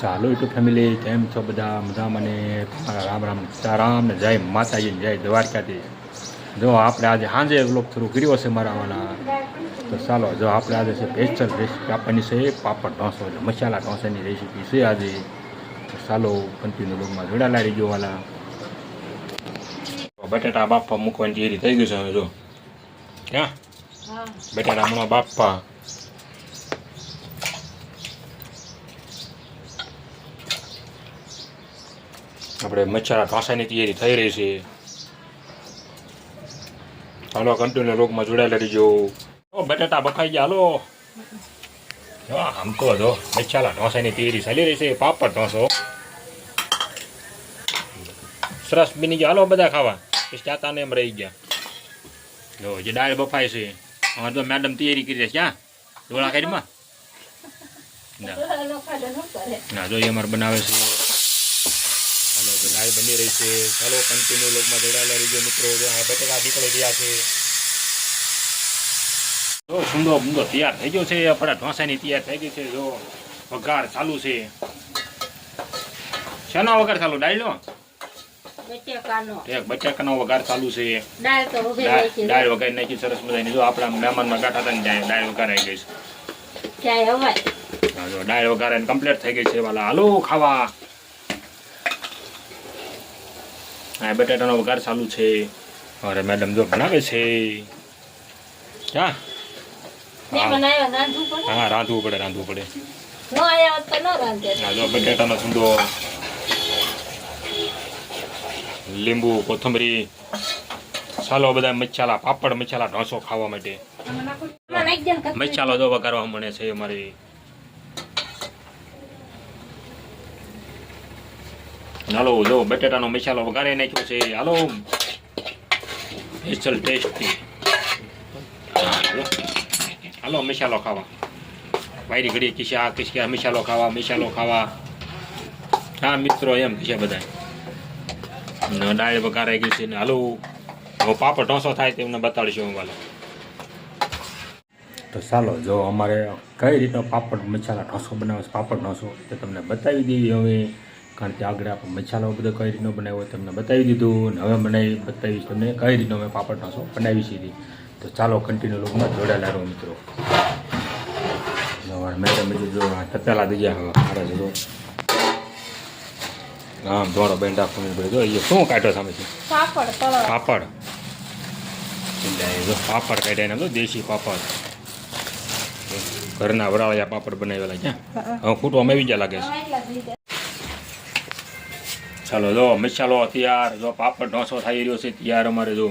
ચાલો YouTube family કેમ છો બધા? બધા મને રામ રામ સીતારામ ને જય માતાજી જય દ્વારકાથી જો આપણે આજે સાંજે વ્લોગ શરૂ કર્યો છે મારા વાળા તો ચાલો જો આપણે આજે છે સ્પેશિયલ રેસીપી આપવાની છે પાપડ ઢોસો એટલે મસાલા ઢોસાની રેસીપી છે આજે. તો ચાલો કન્ટિન્યુ જોડા જોડાયેલા રહીજો વાલા. બટાટા બાપા મૂકવાની તૈયારી થઈ ગયું છે હવે જો. ક્યાં? બટાટા હમણાં બાપા આપણે મચ્છર ઢોસાની તૈયારી થઈ રહી છે. હાલો કન્ટિન્યુ રોગમાં જોડાયેલા રહીજો. બટાટા બફાઈ ગયા, હાલો. જો, આમ તો જો મચ્છાલા ઢોસાની તૈયારી ચાલી રહી છે, પાપડ ઢોસો સરસ બની ગયા, હાલો, બધા ખાવા. ચાતા ને એમ રહી ગયા. જો, જે ડાળ બફાય છે અમારે તો મેડમ તૈયારી કરી છે, ક્યાં? ડોળા કાઢીમાં? ના. જો અમારે બનાવે છે. દાળ બની રહી છે. ચાલો કન્ટિન્યુ લોકમાં જોડાયેલા રહીજો મિત્રો. આ બટેકા નીકળી ગયા છે. જો સુંદો બુંદો તૈયાર થઈ ગયો છે. આપણા ઢોસાની તૈયાર થઈ ગઈ છે. જો વઘાર ચાલુ છે. શેનો વઘાર ચાલુ? ડાળનો બટેકાનો. વઘાર ચાલુ છે. દાળ વઘાર નાખી સરસ મજાની. જો આપણા મહેમાનમાં બેઠા હતા ને દાળ દાળ વઘાર ગઈ છે. દાળ વઘાર કમ્પ્લીટ થઈ ગઈ છે. વાલા હાલો ખાવા. હા બટાટાનો વઘાર ચાલુ છે. અરે મેડમ જો બનાવે છે. હા. રાંધવું પડે? હા રાંધવું પડે રાંધવું પડે. નો આયા હોત તો ન રાંધે. હા જો બટાટાનો સુંદો લીંબુ કોથમરી. ચાલો બધા મચ્છાલા પાપડ મચ્છાલા ઢોસો ખાવા માટે. મસાલો જો વઘારવા મળે છે અમારી. હાલો, જો બટેટાનો મસાલો વઘારી નાખ્યો છે. હાલો. સ્પેશિયલ ટેસ્ટી હાલો, મસાલો ખાવા. વાયરી ઘડી કિસ્યા કિસ્યા મસાલો ખાવા મસાલો ખાવા. હા, મિત્રો, એમ કિસ્યા બધા દાળ વઘારાઈ ગઈ છે ને હાલો. હવે પાપડ ઢોસો થાય તેમને બતાડીશું હું તો ચાલો, જો અમારે કઈ રીતનો પાપડ મસાલા ઢોસો બનાવે છે, પાપડ ઢોસો તે તમને બતાવી દઈએ હવે. કારણ કે આગળ આપણે મસાલો બધો કઈ રીતનો બનાવ્યો તમને બતાવી દીધું અને હવે બનાવી બતાવીશ તમને કઈ રીતનો અમે પાપડ ઢોસો બનાવી સીધી તો ચાલો કન્ટિન્યુ લોકમાં જોડાયેલા રહો મિત્રો. મેં તમે જો આ તપેલા દઈ ગયા હવે મારે જો આમ ધોળો બેંડા રાખવાનું બધું જો એ શું કાઢ્યો સામે છે પાપડ પાપડ. જો પાપડ કાઢ્યા તો દેશી પાપડ. ઘરના વરાળિયા પાપડ બનાવેલા ક્યાં? હવે ખૂટવામાં આવી ગયા લાગે છે. ચાલો જો મસાલો તૈયાર જો પાપડ ઢોસો થઈ રહ્યો છે, તૈયાર અમારે જો.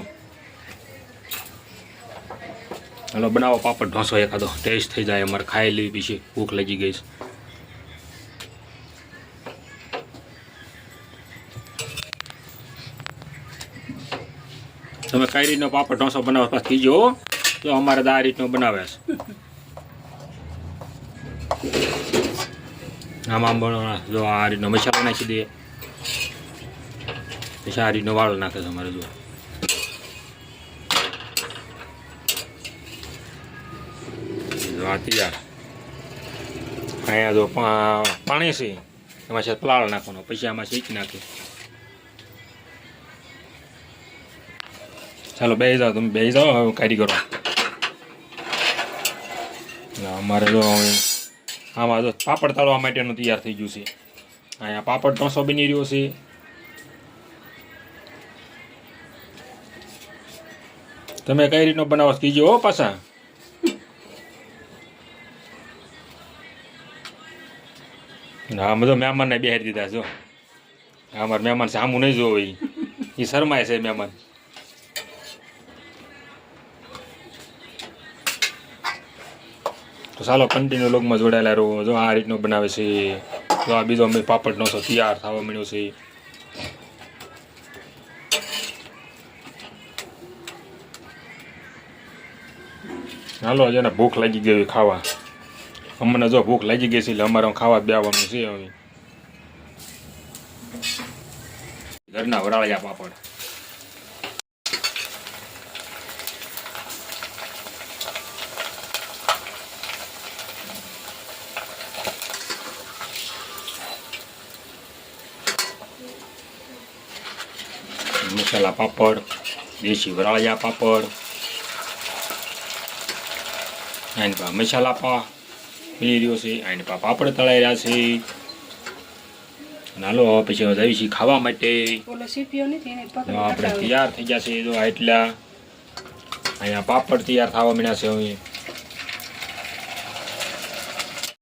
ચાલો બનાવો પાપડ ઢોસો એકાદો. ટેસ્ટ થઈ જાય, અમારે ખાઈ લેવી પછી ભૂખ લાગી ગઈ છે. તમે કઈ રીતનો પાપડ ઢોસો બનાવો પાછું કીજો તો અમારે આ રીતનો બનાવે છે. આમ આમ બનાવવા જો આ રીતનો મસાલો નાખી દઈએ. રીતનો વાળો નાખે છે અમારે જો. તૈયાર અહીંયા જો પાણી છે એમાં છે પલાળ નાખવાનો પછી આમાં શીખ નાખે. ચાલો બે જાઓ તમે બે જાઓ હવે ના, અમારે જો આમાં જો પાપડ તળવા માટેનું તૈયાર થઈ ગયું છે. અહીંયા પાપડ ઢોસો બની રહ્યો છે. તમે કઈ રીતનો બનાવો કીજો હો પાછા. હા બધો મહેમાનને બેહારી દીધા જો અમારા મહેમાન સામું નહીં જોવે એ શરમાય છે મહેમાન. તો ચાલો કન્ટિન્યુ લોગમાં જોડાયેલા રહો. જો આ રીતનો બનાવે છે. જો આ બીજો અમે પાપડ નોસો તૈયાર થવા મળ્યો છે. હાલો જેને ભૂખ લાગી ગઈ હોય ખાવા. અમને જો ભૂખ લાગી ગઈ છે એટલે અમારે ખાવા બેવાનું છે હવે. ઘરના વરાળિયા પાપડ. મસાલા પાપડ દેશી વરાળિયા પાપડ આની પા મસાલા પા પી રહ્યો છે આની પા પાપડ તળાઈ રહ્યા છે. નાલો પછી હવે છીએ ખાવા માટે. આપણે તૈયાર થઈ ગયા છે જો એટલા. અહીંયા પાપડ તૈયાર થવા મળ્યા છે હવે.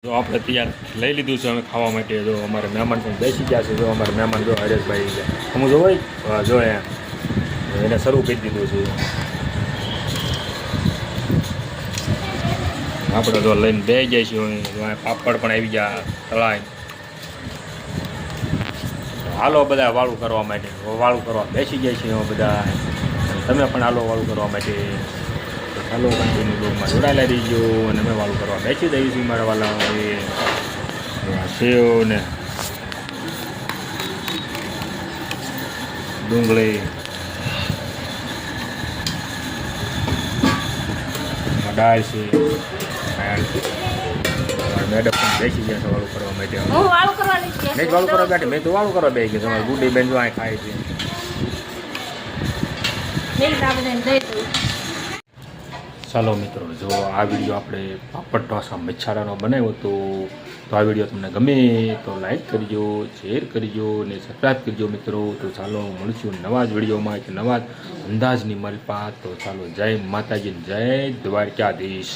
જો આપણે તૈયાર લઈ લીધું છે અમે ખાવા માટે જો અમારે મહેમાન પણ બેસી ગયા છે. જો અમારે મહેમાન જો હરેશભાઈ હું જો હોય જો એને શરૂ કરી દીધું છે. આપણે જો લઈને બે જાય છે પાપડ પણ આવી ગયા તળાય. હાલો બધા વાળું કરવા માટે. વાળું કરવા બેસી જાય છે બધા. તમે પણ હાલો વાળું કરવા માટે. ચાલો કન્ટિન્યુ બ્લોગમાં જોડાયેલા રહીજો અને અમે વાળું કરવા બેસી છીએ મારા વાલા હવે સેવ ને ડુંગળી. છે. મેડમ પણ બેસી ગયા વાળું કરવા માટે. મેં વાળું કરવા બેઠી. મેં તો વાળું કરવા બે કે તમારે ગુડી બેન જો અહીં ખાય છે. ચાલો મિત્રો, જો આ વીડિયો આપણે પાપડ ઢોસા મચ્છારાનો બનાવ્યો હતો તો આ વીડિયો તમને ગમે તો લાઈક કરજો શેર કરજો ને સબસ્ક્રાઈબ કરજો મિત્રો. તો ચાલો મળશું નવા જ વિડીયોમાં કે નવા જ અંદાજની મલપા તો ચાલો જય માતાજી જય દ્વારકાધીશ.